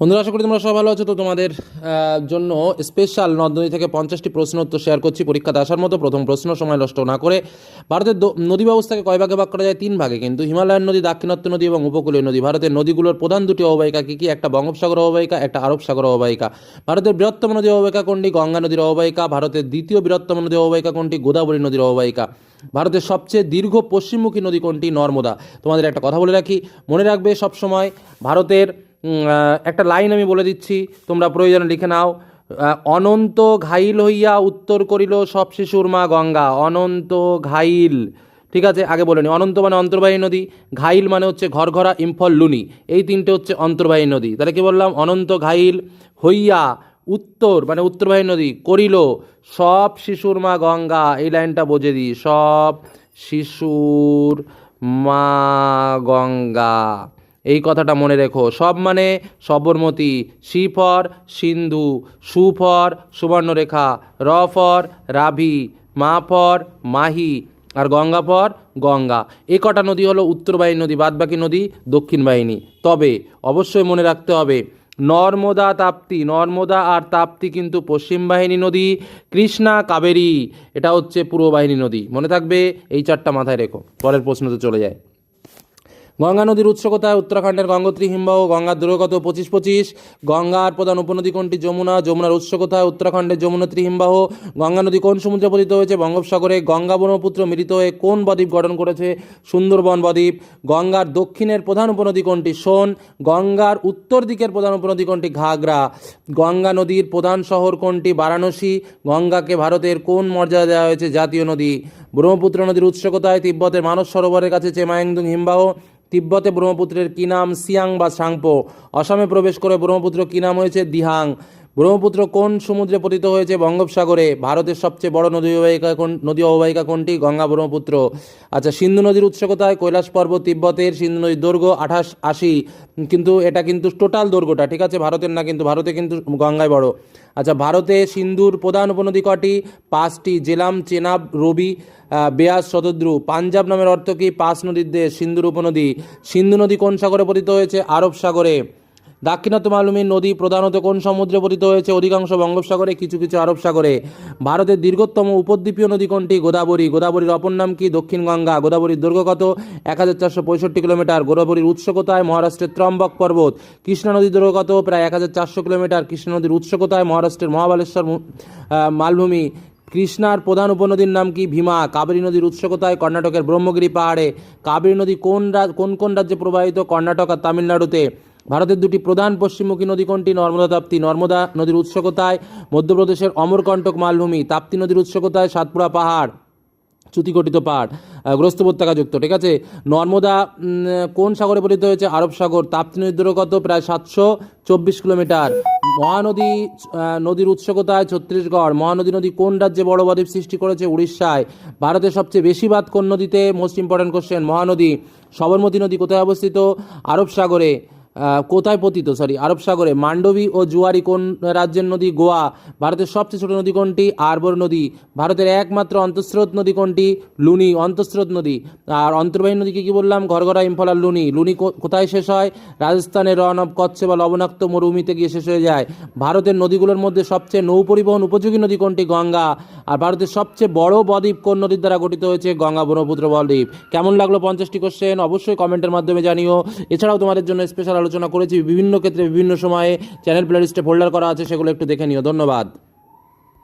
বন্ধুরা, আশা করি তোমরা সবাই ভালো আছো। তো তোমাদের জন্য স্পেশাল নদ থেকে পঞ্চাশটি প্রশ্ন উত্তর শেয়ার করছি। পরীক্ষাতে আসার মতো প্রথম প্রশ্ন, সময় নষ্ট না করে। ভারতের নদী ব্যবস্থাকে কয় ভাগে ভাগ করা যায়? তিন ভাগে। কিন্তু হিমালয়ান নদী, দাক্ষিণাত্য নদী এবং উপকূলীয় নদী, ভারতের নদীগুলোর প্রধান দুটি অববাহিকা কী কী? একটা বঙ্গোপসাগর অববাহিকা, একটা আরব সাগর অববাহিকা। ভারতের বৃহত্তম নদী অববাহিকা কোনটি? গঙ্গা নদীর অববাহিকা। ভারতের দ্বিতীয় বৃহত্তম নদী অববাহিকা কোনটি? গোদাবরী নদীর অববাহিকা। ভারতের সবচেয়ে দীর্ঘ পশ্চিমমুখী নদী কোনটি? নর্মদা। তোমাদের একটা কথা বলে রাখি। মনে রাখবে সবসময়, ভারতের একটা লাইন আমি বলে দিচ্ছি, তোমরা প্রয়োজনে লিখে নাও। অনন্ত ঘাইল হইয়া উত্তর করিল সব শিশুর মা গঙ্গা। অনন্ত ঘাইল, ঠিক আছে? আগে বলে নি অনন্ত মানে অন্তর্বাহী নদী, ঘাইল মানে হচ্ছে ঘরঘরা, ইম্ফল, লুনি। এই তিনটে হচ্ছে অন্তর্বাহী নদী। তাহলে কি বললাম? অনন্ত ঘাইল হইয়া উত্তর মানে উত্তরবাহী নদী, করিল সব শিশুর মা গঙ্গা। এই লাইনটা বোঝে দিই। সব শিশুর মা গঙ্গা। এই কথাটা মনে রেখো। সব মানে সবরমতী সি ফর সিন্ধু সু ফর সুবর্ণরেখা র ফর রাভি মা ফর মাহি আর গঙ্গা ফর গঙ্গা। এ কটা নদী হলো উত্তরবাহী নদী, বাদবাকি নদী দক্ষিণ বাহিনী তবে অবশ্যই মনে রাখতে হবে, নর্মদা তাপ্তি, নর্মদা আর তাপ্তি কিন্তু পশ্চিম বাহিনী নদী, কৃষ্ণা কাবেরী। এটা হচ্ছে পূর্ব বাহিনী নদী। মনে থাকবে এই চারটা মাথায় রেখো। পরের প্রশ্নতে চলে যায় গঙ্গা নদীর উৎস কোথায় উত্তরাখণ্ডের গঙ্গোত্রী হিমবাহ গঙ্গার দূরগত পঁচিশ পঁচিশ, গঙ্গার প্রধান উপনদী কোনটি যমুনা, যমুনার উৎস কোথায় উত্তরাখণ্ডের যমুনত্রী হিমবাহ, গঙ্গা নদী কোন সমুদ্রে পতিত হয়েছে, বঙ্গোপসাগরে গঙ্গা ব্রহ্মপুত্র মিলিত হয়ে কোন বদ্বীপ গঠন করেছে, সুন্দরবন বদ্বীপ, গঙ্গার দক্ষিণের প্রধান উপনদী কোনটি সোন, গঙ্গার উত্তর দিকের প্রধান উপনদী কোনটি ঘাগরা, গঙ্গা নদীর প্রধান শহর কোনটি বারাণসী, গঙ্গাকে ভারতের কোন মর্যাদা দেওয়া হয়েছে জাতীয় নদী, ব্রহ্মপুত্র নদীর উৎস কোথায় তিব্বতের মানস সরোবরের কাছে চেমায়ংদুং হিমবাহ তিব্বতে ব্রহ্মপুত্রের কি নাম? সিয়াং বা সাংপো। অসমে প্রবেশ করে ব্রহ্মপুত্র কি নাম হয়েছে? দিহাং। ব্রহ্মপুত্র কোন সমুদ্রে পতিত হয়েছে বঙ্গোপসাগরে? ভারতের সবচেয়ে বড় নদী অববাহিকা কোন নদী অববাহিকা কোনটি? গঙ্গা ব্রহ্মপুত্র। আচ্ছা সিন্ধু নদীর উৎস কোথায়? কৈলাস পর্বত, তিব্বতের, সিন্ধু নদীর দৈর্ঘ্য আঠাশ আশি। কিন্তু এটা কিন্তু টোটাল দৈর্ঘ্যটা, ঠিক আছে? ভারতের না কিন্তু ভারতে কিন্তু গঙ্গায় বড়। আচ্ছা ভারতে সিন্ধুর প্রধান উপনদী কটি? পাঁচটি, জেলাম, চেনাব, রবি বেয়াস শতদ্রু। পাঞ্জাব নামের অর্থ কি? পাঁচ নদীর দেশ, সিন্ধুর উপনদী। সিন্ধু নদী কোন সাগরে পতিত হয়েছে? আরব সাগরে। দাক্ষিণাত্য মালভূমির নদী প্রধানত কোন সমুদ্রে পতিত হয়েছে? অধিকাংশ বঙ্গোপসাগরে, কিছু কিছু আরব সাগরে। ভারতের দীর্ঘতম উপদ্বীপীয় নদী কোনটি? গোদাবরী। গোদাবরীর অপর নাম কি? দক্ষিণ গঙ্গা। গোদাবরীর দৈর্ঘ্য কত? এক হাজার চারশো পঁয়ষট্টি কিলোমিটার। গোদাবরীর উৎস কোথায়? মহারাষ্ট্রের ত্রম্বক পর্বত। কৃষ্ণা নদীর দৈর্ঘ্য কত? প্রায় এক হাজার চারশো কিলোমিটার। কৃষ্ণা নদীর উৎস কোথায়? মহারাষ্ট্রের মহাবালেশ্বর মালভূমি। কৃষ্ণার প্রধান উপনদীর নাম কি? ভীমা। কাবেরী নদীর উৎস কোথায়? কর্ণাটকের ব্রহ্মগিরি পাহাড়ে। কাবেরী নদী কোন কোন কোন রাজ্যে প্রবাহিত? কর্ণাটক আর তামিলনাড়ুতে। ভারতের দুটি প্রধান পশ্চিমমুখী নদী কোনটি? নর্মদা তাপ্তি। নর্মদা নদীর উৎস কোথায়? মধ্যপ্রদেশের অমরকণ্টক মালভূমি। তাপ্তি নদীর উৎস কোথায়? সাতপুরা পাহাড়। চ্যুতিকটিত পাহাড়। গ্রস্ত উপত্যকাযুক্ত ঠিক আছে? নর্মদা কোন সাগরে পতিত হয়েছে? আরব সাগর। তাপ্তি নদীর দৈর্ঘ্য কত? প্রায় সাতশো চব্বিশ কিলোমিটার। মহানদী নদীর উৎস কোথায়? ছত্তিশগড়। মহানদী নদী কোন রাজ্যে বড় বদ্বীপ সৃষ্টি করেছে? উড়িষ্যায়। ভারতের সবচেয়ে বেশি বাদ কোন নদীতে? Most important question Mahanadi. Sabarmati নদী কোথায় অবস্থিত? আরব সাগরে। কোথায় পতিত? সরি আরব সাগরে। মান্ডবী ও জুয়ারি কোন রাজ্যের নদী? গোয়া, ভারতের সবচেয়ে ছোট নদী কোনটি? আরবর নদী। ভারতের একমাত্র অন্তঃস্রোত নদী কোনটি? লুনি, অন্তঃস্রোত নদী। আর অন্তর্বাহী নদী কী বললাম? ঘরঘরা, ইম্ফল আর লুনি। লুনি কোথায় শেষ হয়? রাজস্থানের রন অব কচ্ছে বা লবণাক্ত মরুভূমিতে গিয়ে শেষ হয়ে যায়। ভারতের নদীগুলোর মধ্যে সবচেয়ে নৌ পরিবহন উপযোগী নদী কোনটি? গঙ্গা। আর ভারতের সবচেয়ে বড় বদ্বীপ কোন নদীর দ্বারা গঠিত হয়েছে? গঙ্গা ব্রহ্মপুত্র বদ্বীপ। কেমন লাগল পঞ্চাশটি কোশ্চেন অবশ্যই কমেন্টের মাধ্যমে জানিও। এছাড়াও তোমাদের জন্য স্পেশাল আলোচনা করেছি। বিভিন্ন ক্ষেত্রে বিভিন্ন সময়ে চ্যানেল প্লে লিস্টে ফোল্ডার করা আছে, সেগুলো একটু দেখে নিও। ধন্যবাদ।